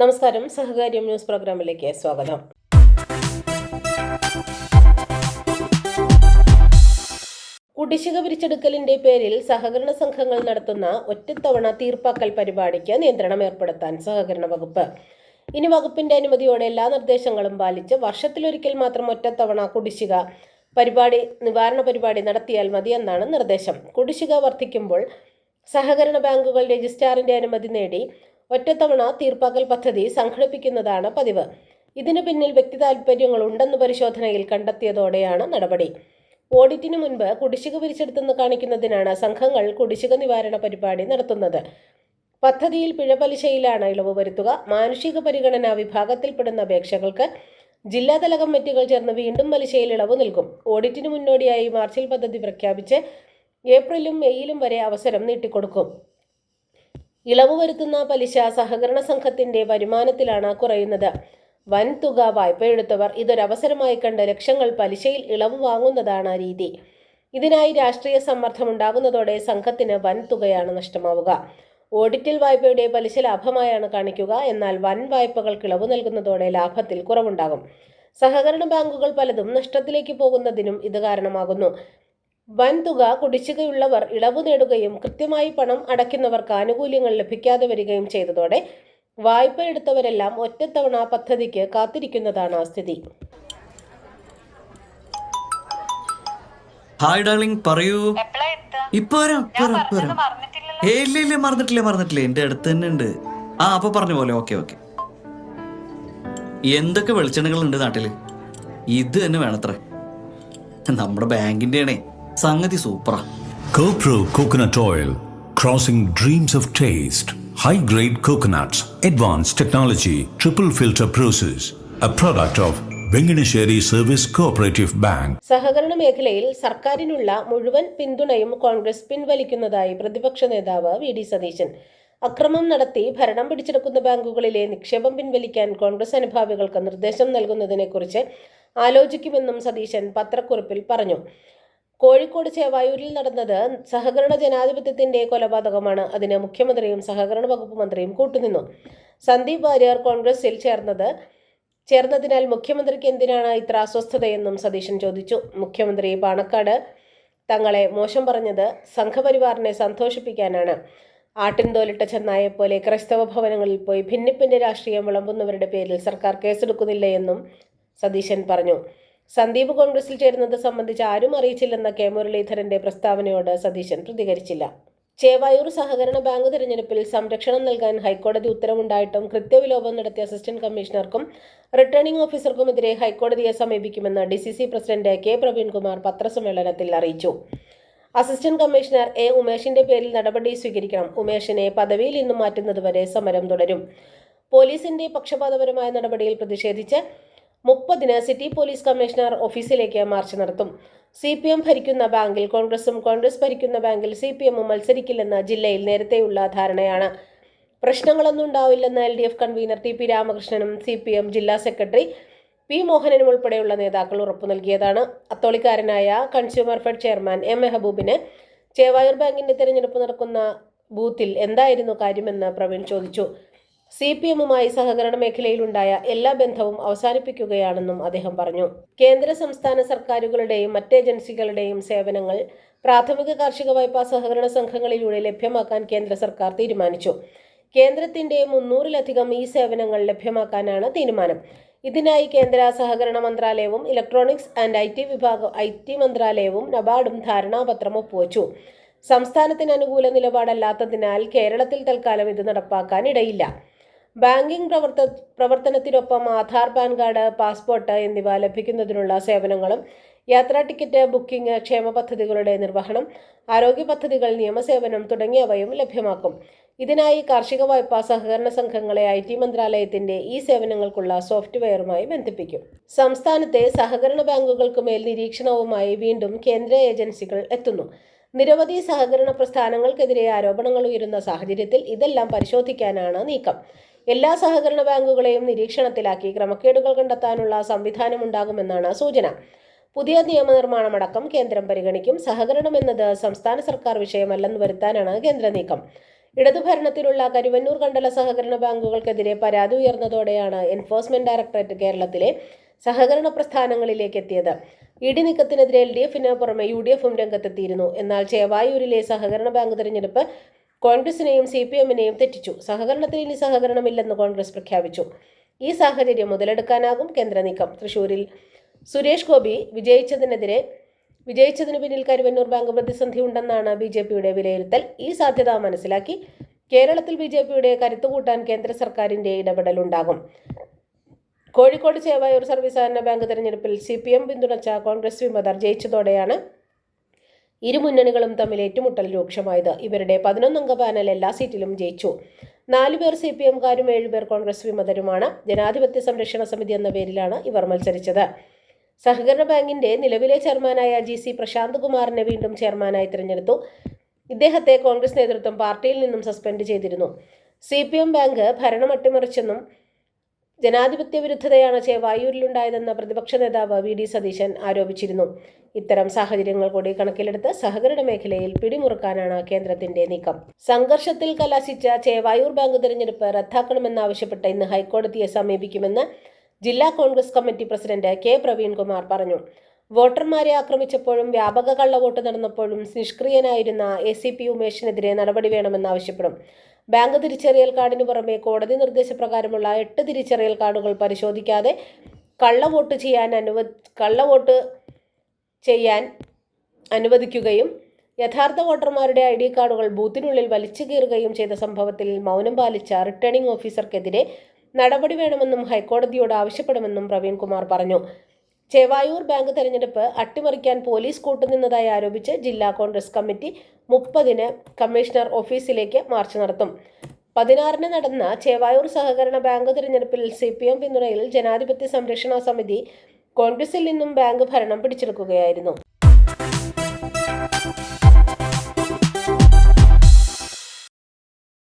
നമസ്കാരം. സഹകാര്യം ന്യൂസ് പ്രോഗ്രാമിലേക്ക് സ്വാഗതം. കുടിശ്ശിക പിരിച്ചെടുക്കലിന്റെ പേരിൽ സഹകരണ സംഘങ്ങൾ നടത്തുന്ന ഒറ്റത്തവണ തീർപ്പാക്കൽ പരിപാടിക്ക് നിയന്ത്രണം ഏർപ്പെടുത്താൻ സഹകരണ വകുപ്പ്. ഇനി വകുപ്പിന്റെ അനുമതിയോടെ എല്ലാ നിർദ്ദേശങ്ങളും പാലിച്ച് വർഷത്തിലൊരിക്കൽ മാത്രം ഒറ്റത്തവണ കുടിശ്ശിക പരിപാടി നിവാരണ പരിപാടി നടത്തിയാൽ മതിയെന്നാണ് നിർദ്ദേശം. കുടിശ്ശിക വർദ്ധിക്കുമ്പോൾ സഹകരണ ബാങ്കുകൾ രജിസ്ട്രാറിന്റെ അനുമതി നേടി ഒറ്റത്തവണ തീർപ്പാക്കൽ പദ്ധതി സംഘടിപ്പിക്കുന്നതാണ് പതിവ്. ഇതിനു പിന്നിൽ വ്യക്തി താൽപ്പര്യങ്ങൾ ഉണ്ടെന്ന് പരിശോധനയിൽ കണ്ടെത്തിയതോടെയാണ് നടപടി. ഓഡിറ്റിന് മുൻപ് കുടിശ്ശിക പിരിച്ചെടുത്തെന്ന് കാണിക്കുന്നതിനാണ് സംഘങ്ങൾ കുടിശ്ശിക നിവാരണ പരിപാടി നടത്തുന്നത്. പദ്ധതിയിൽ പിഴപലിശയിലാണ് ഇളവ് വരുത്തുക മാനുഷിക പരിഗണന വിഭാഗത്തിൽപ്പെടുന്ന അപേക്ഷകൾക്ക് ജില്ലാതല കമ്മിറ്റികൾ ചേർന്ന് വീണ്ടും പലിശയിൽ ഇളവ് നൽകും. ഓഡിറ്റിന് മുന്നോടിയായി മാർച്ചിൽ പദ്ധതി പ്രഖ്യാപിച്ച് ഏപ്രിലും മെയ്യിലും വരെ അവസരം നീട്ടിക്കൊടുക്കും. ഇളവ് വരുത്തുന്ന പലിശ സഹകരണ സംഘത്തിന്റെ വരുമാനത്തിലാണ് കുറയുന്നത്. വൻ തുക വായ്പയെടുത്തവർ ഇതൊരവസരമായി കണ്ട് ലക്ഷങ്ങൾ പലിശയിൽ ഇളവ് വാങ്ങുന്നതാണ് രീതി. ഇതിനായി രാഷ്ട്രീയ സമ്മർദ്ദമുണ്ടാകുന്നതോടെ സംഘത്തിന് വൻ തുകയാണ് നഷ്ടമാവുക. ഓഡിറ്റിൽ വായ്പയുടെ പലിശ ലാഭമായാണ് കാണിക്കുക എന്നാൽ വൻ വായ്പകൾക്ക് ഇളവ് നൽകുന്നതോടെ ലാഭത്തിൽ കുറവുണ്ടാകും. സഹകരണ ബാങ്കുകൾ പലതും നഷ്ടത്തിലേക്ക് പോകുന്നതിനും ഇത് കാരണമാകുന്നു. വൻ തുക കുടിശ്ശികയുള്ളവർ ഇളവ് നേടുകയും കൃത്യമായി പണം അടയ്ക്കുന്നവർക്ക് ആനുകൂല്യങ്ങൾ ലഭിക്കാതെ വരികയും ചെയ്തതോടെ വായ്പ എടുത്തവരെല്ലാം ഒറ്റത്തവണ പദ്ധതിക്ക് കാത്തിരിക്കുന്നതാണ് സ്ഥിതി. ഹായ് ഡാർലിംഗ് പറയൂ? ഇപ്പൊ ഇല്ല ഇല്ല മറന്നിട്ടില്ല മറന്നിട്ടില്ല. എന്റെ അടുത്ത് തന്നെ ഉണ്ട്. ആ അപ്പൊ പറഞ്ഞ പോലെ ഓക്കെ ഓക്കെ. എന്തൊക്കെ വെളിച്ചെണ്ണകൾ ഉണ്ട് നാട്ടിൽ? ഇത് തന്നെ വേണത്രേ. നമ്മുടെ ബാങ്കിന്റെ ആണേ സംഗതി സൂപ്പറാ. Coconut oil of taste high grade advance technology process product of service bank സഹകരണ മേഖലയിൽ സർക്കാരിനുള്ള മുഴുവൻ പിന്തുണയും കോൺഗ്രസ് പിൻവലിക്കുന്നതായി പ്രതിപക്ഷ നേതാവ് വി ഡി സതീശൻ. അക്രമം നടത്തി ഭരണം പിടിച്ചെടുക്കുന്ന ബാങ്കുകളിലെ നിക്ഷേപം പിൻവലിക്കാൻ കോൺഗ്രസ് അനുഭാവികൾക്ക് നിർദ്ദേശം നൽകുന്നതിനെക്കുറിച്ച് ആലോചിക്കുമെന്നും സതീശൻ പത്രക്കുറിപ്പിൽ പറഞ്ഞു. കോഴിക്കോട് ചേവായൂരിൽ നടന്നത് സഹകരണ ജനാധിപത്യത്തിന്റെ കൊലപാതകമാണ്. അതിന് മുഖ്യമന്ത്രിയും സഹകരണ വകുപ്പ് മന്ത്രിയും കൂട്ടുനിന്നു. സന്ദീപ് വാര്യർ കോൺഗ്രസിൽ ചേർന്നത്. ചേർന്നതിനാൽ മുഖ്യമന്ത്രിക്ക് എന്തിനാണ് ഇത്ര അസ്വസ്ഥതയെന്നും സതീശൻ ചോദിച്ചു. മുഖ്യമന്ത്രി പാണക്കാട് തങ്ങളെ മോശം പറഞ്ഞത് സംഘപരിവാറിനെ സന്തോഷിപ്പിക്കാനാണ്. ആട്ടിൻതോലിട്ട ചെന്നായെപ്പോലെ ക്രൈസ്തവ ഭവനങ്ങളിൽ പോയി ഭിന്നിപ്പിന്റെ രാഷ്ട്രീയം വിളമ്പുന്നവരുടെ പേരിൽ സർക്കാർ കേസെടുക്കുന്നില്ല എന്നും സതീശൻ പറഞ്ഞു. സന്ദീപ് കോൺഗ്രസിൽ ചേരുന്നത് സംബന്ധിച്ച് ആരും അറിയിച്ചില്ലെന്ന കെ മുരളീധരന്റെ പ്രസ്താവനയോട് സതീശൻ പ്രതികരിച്ചില്ല. ചേവായൂർ സഹകരണ ബാങ്ക് തിരഞ്ഞെടുപ്പിൽ സംരക്ഷണം നൽകാൻ ഹൈക്കോടതി ഉത്തരവുണ്ടായിട്ടും കൃത്യവിലോപം നടത്തിയ അസിസ്റ്റന്റ് കമ്മീഷണർക്കും റിട്ടേണിംഗ് ഓഫീസർക്കുമെതിരെ ഹൈക്കോടതിയെ സമീപിക്കുമെന്ന് D C C president K Praveenkumar പത്രസമ്മേളനത്തിൽ അറിയിച്ചു. അസിസ്റ്റന്റ് കമ്മീഷണർ എ ഉമേഷിന്റെ പേരിൽ നടപടി സ്വീകരിക്കണം. ഉമേഷിനെ പദവിയിൽ നിന്നും മാറ്റുന്നതുവരെ സമരം തുടരും. പോലീസിന്റെ പക്ഷപാതപരമായ നടപടിയിൽ പ്രതിഷേധിച്ച് മുപ്പതിന് സിറ്റി പോലീസ് കമ്മീഷണർ ഓഫീസിലേക്ക് മാർച്ച് നടത്തും. സി പി എം ഭരിക്കുന്ന ബാങ്കിൽ കോൺഗ്രസും കോൺഗ്രസ് ഭരിക്കുന്ന ബാങ്കിൽ സി പി എമ്മും മത്സരിക്കില്ലെന്ന ജില്ലയിൽ നേരത്തെയുള്ള ധാരണയാണ്. പ്രശ്നങ്ങളൊന്നും ഉണ്ടാവില്ലെന്ന് L D F convener T P രാമകൃഷ്ണനും C P M ജില്ലാ സെക്രട്ടറി പി മോഹനനും ഉൾപ്പെടെയുള്ള നേതാക്കൾ ഉറപ്പു നൽകിയതാണ്. അത്തോളിക്കാരനായ കൺസ്യൂമർ ഫെഡ് ചെയർമാൻ എം മെഹബൂബിന് ചേവായൂർ ബാങ്കിന്റെ തെരഞ്ഞെടുപ്പ് നടക്കുന്ന ബൂത്തിൽ എന്തായിരുന്നു കാര്യമെന്ന് പ്രവീൺ ചോദിച്ചു. സി പി എമ്മുമായി സഹകരണ മേഖലയിലുണ്ടായ എല്ലാ ബന്ധവും അവസാനിപ്പിക്കുകയാണെന്നും അദ്ദേഹം പറഞ്ഞു. കേന്ദ്ര സംസ്ഥാന സർക്കാരുകളുടെയും മറ്റേജൻസികളുടെയും സേവനങ്ങൾ പ്രാഥമിക കാർഷിക വായ്പാ സഹകരണ സംഘങ്ങളിലൂടെ ലഭ്യമാക്കാൻ കേന്ദ്ര സർക്കാർ തീരുമാനിച്ചു. കേന്ദ്രത്തിന്റെ മുന്നൂറിലധികം ഈ സേവനങ്ങൾ ലഭ്യമാക്കാനാണ് തീരുമാനം. ഇതിനായി കേന്ദ്ര സഹകരണ മന്ത്രാലയവും ഇലക്ട്രോണിക്സ് ആൻഡ് ഐ ടി വിഭാഗം ഐ ടി മന്ത്രാലയവും നബാർഡും ധാരണാപത്രം ഒപ്പുവച്ചു. സംസ്ഥാനത്തിന് അനുകൂല നിലപാടല്ലാത്തതിനാൽ കേരളത്തിൽ തൽക്കാലം ഇത് നടപ്പാക്കാൻ ഇടയില്ല ബാങ്കിംഗ് പ്രവർത്ത പ്രവർത്തനത്തിനൊപ്പം ആധാർ പാൻ കാർഡ് പാസ്പോർട്ട് എന്നിവ ലഭിക്കുന്നതിനുള്ള സേവനങ്ങളും യാത്രാ ടിക്കറ്റ് ബുക്കിംഗ് ക്ഷേമ പദ്ധതികളുടെ നിർവഹണം ആരോഗ്യ പദ്ധതികൾ നിയമസേവനം തുടങ്ങിയവയും ലഭ്യമാക്കും. ഇതിനായി കാർഷിക വായ്പാ സഹകരണ സംഘങ്ങളെ ഐ ടി മന്ത്രാലയത്തിന്റെ ഈ സേവനങ്ങൾക്കുള്ള സോഫ്റ്റ്വെയറുമായി ബന്ധിപ്പിക്കും. സംസ്ഥാനത്തെ സഹകരണ ബാങ്കുകൾക്ക് മേൽ നിരീക്ഷണവുമായി വീണ്ടും കേന്ദ്ര ഏജൻസികൾ എത്തുന്നു. നിരവധി സഹകരണ പ്രസ്ഥാനങ്ങൾക്കെതിരെ ആരോപണങ്ങൾ ഉയരുന്ന സാഹചര്യത്തിൽ ഇതെല്ലാം പരിശോധിക്കാനാണ് നീക്കം. എല്ലാ സഹകരണ ബാങ്കുകളെയും നിരീക്ഷണത്തിലാക്കി ക്രമക്കേടുകൾ കണ്ടെത്താനുള്ള സംവിധാനമുണ്ടാകുമെന്നാണ് സൂചന. പുതിയ നിയമനിർമ്മാണമടക്കം കേന്ദ്രം പരിഗണിക്കും. സഹകരണം എന്നത് സംസ്ഥാന സർക്കാർ വിഷയമല്ലെന്ന് വരുത്താനാണ് കേന്ദ്ര നീക്കം. ഇടതുഭരണത്തിലുള്ള കരുവന്നൂർ കണ്ടല സഹകരണ ബാങ്കുകൾക്കെതിരെ പരാതി ഉയർന്നതോടെയാണ് എൻഫോഴ്സ്മെന്റ് ഡയറക്ടറേറ്റ് കേരളത്തിലെ സഹകരണ പ്രസ്ഥാനങ്ങളിലേക്ക് എത്തിയത്. ഇടി നീക്കത്തിനെതിരെ എൽ ഡി എഫിന് പുറമെ യു ഡി എഫും രംഗത്തെത്തിയിരുന്നു. എന്നാൽ ചേവായൂരിലെ സഹകരണ ബാങ്ക് തെരഞ്ഞെടുപ്പ് കോൺഗ്രസിനെയും സി പി എമ്മിനെയും തെറ്റിച്ചു. സഹകരണത്തിൽ ഇനി സഹകരണമില്ലെന്ന് കോൺഗ്രസ് പ്രഖ്യാപിച്ചു. ഈ സാഹചര്യം മുതലെടുക്കാനാകും കേന്ദ്ര നീക്കം. തൃശൂരിൽ സുരേഷ് ഗോപി വിജയിച്ചതിനെതിരെ വിജയിച്ചതിന് പിന്നിൽ കരുവന്നൂർ ബാങ്ക് പ്രതിസന്ധി ഉണ്ടെന്നാണ് ബി ജെ പിയുടെ വിലയിരുത്തൽ. ഈ സാധ്യത മനസ്സിലാക്കി കേരളത്തിൽ ബി ജെ പിയുടെ കരുത്തുകൂട്ടാൻ കേന്ദ്ര സർക്കാരിന്റെ ഇടപെടലുണ്ടാകും. കോഴിക്കോട് ചേവായൂർ സർവീസ് സഹകരണ ബാങ്ക് തെരഞ്ഞെടുപ്പിൽ സി പി എം പിന്തുണച്ച കോൺഗ്രസ് വിമതർ ജയിച്ചതോടെയാണ് ഇരു മുന്നണികളും തമ്മിൽ ഏറ്റുമുട്ടൽ രൂക്ഷമായത്. ഇവരുടെ പതിനൊന്നംഗ പാനൽ എല്ലാ സീറ്റിലും ജയിച്ചു. നാലുപേർ സി പി എംകാരും ഏഴുപേർ കോൺഗ്രസ് വിമതരുമാണ്. ജനാധിപത്യ സംരക്ഷണ സമിതി എന്ന പേരിലാണ് ഇവർ മത്സരിച്ചത്. സഹകരണ ബാങ്കിന്റെ നിലവിലെ ചെയർമാനായ ജി സി പ്രശാന്ത് കുമാറിനെ വീണ്ടും ചെയർമാനായി തിരഞ്ഞെടുത്തു. ഇദ്ദേഹത്തെ കോൺഗ്രസ് നേതൃത്വം പാർട്ടിയിൽ നിന്നും സസ്പെൻഡ് ചെയ്തിരുന്നു. സി പി എം ബാങ്ക് ഭരണം അട്ടിമറിച്ചെന്നും ജനാധിപത്യ വിരുദ്ധതയാണ് ചേവായൂരിലുണ്ടായതെന്ന് പ്രതിപക്ഷ നേതാവ് വി ഡി സതീശൻ ആരോപിച്ചിരുന്നു. ഇത്തരം സാഹചര്യങ്ങൾ കൂടി കണക്കിലെടുത്ത് സഹകരണ മേഖലയിൽ പിടിമുറുക്കാനാണ് കേന്ദ്രത്തിന്റെ നീക്കം. സംഘർഷത്തിൽ കലാശിച്ച ചേവായൂർ ബാങ്ക് തെരഞ്ഞെടുപ്പ് റദ്ദാക്കണമെന്നാവശ്യപ്പെട്ട് ഇന്ന് ഹൈക്കോടതിയെ സമീപിക്കുമെന്ന് ജില്ലാ Congress committee president K Praveenkumar പറഞ്ഞു. വോട്ടർമാരെ ആക്രമിച്ചപ്പോഴും വ്യാപക കള്ളവോട്ട് നടന്നപ്പോഴും നിഷ്ക്രിയനായിരുന്ന എ സി പി ഉമേഷിനെതിരെ നടപടി വേണമെന്നാവശ്യപ്പെടും. ബാങ്ക് തിരിച്ചറിയൽ കാർഡിന് പുറമെ കോടതി നിർദ്ദേശപ്രകാരമുള്ള എട്ട് തിരിച്ചറിയൽ കാർഡുകൾ പരിശോധിക്കാതെ കള്ളവോട്ട് ചെയ്യാൻ അനുവ കള്ളവോട്ട് ചെയ്യാൻ അനുവദിക്കുകയും യഥാർത്ഥ വോട്ടർമാരുടെ ഐ ഡി കാർഡുകൾ ബൂത്തിനുള്ളിൽ വലിച്ചു കീറുകയും ചെയ്ത സംഭവത്തിൽ മൗനം പാലിച്ച റിട്ടേണിംഗ് ഓഫീസർക്കെതിരെ നടപടി വേണമെന്നും ഹൈക്കോടതിയോട് ആവശ്യപ്പെടുമെന്നും പ്രവീൺകുമാർ പറഞ്ഞു. ചേവായൂർ ബാങ്ക് തെരഞ്ഞെടുപ്പ് അട്ടിമറിക്കാൻ പോലീസ് കൂട്ടുനിന്നതായി ആരോപിച്ച് ജില്ലാ കോൺഗ്രസ് കമ്മിറ്റി മുപ്പതിന് കമ്മീഷണർ ഓഫീസിലേക്ക് മാർച്ച് നടത്തും. പതിനാറിന് നടന്ന ചേവായൂർ സഹകരണ ബാങ്ക് തിരഞ്ഞെടുപ്പിൽ സി പി എം പിന്തുണയിൽ ജനാധിപത്യ സംരക്ഷണ സമിതി കോൺഗ്രസിൽ നിന്നും ബാങ്ക് ഭരണം പിടിച്ചെടുക്കുകയായിരുന്നു.